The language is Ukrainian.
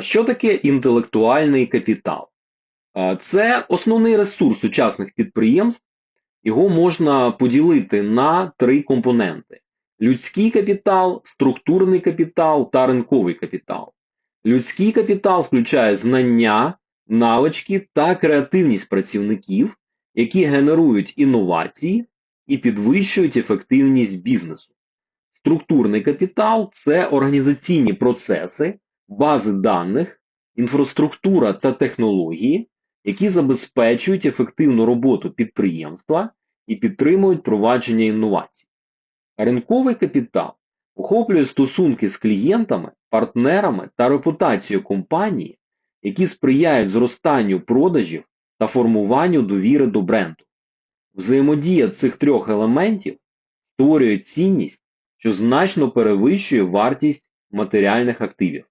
Що таке інтелектуальний капітал? Це основний ресурс сучасних підприємств. Його можна поділити на три компоненти: людський капітал, структурний капітал та ринковий капітал. Людський капітал включає знання, навички та креативність працівників, які генерують інновації і підвищують ефективність бізнесу. Структурний капітал це організаційні процеси, бази даних, інфраструктура та технології, які забезпечують ефективну роботу підприємства і підтримують провадження інновацій. Ринковий капітал охоплює стосунки з клієнтами, партнерами та репутацією компанії, які сприяють зростанню продажів та формуванню довіри до бренду. Взаємодія цих трьох елементів створює цінність, що значно перевищує вартість матеріальних активів.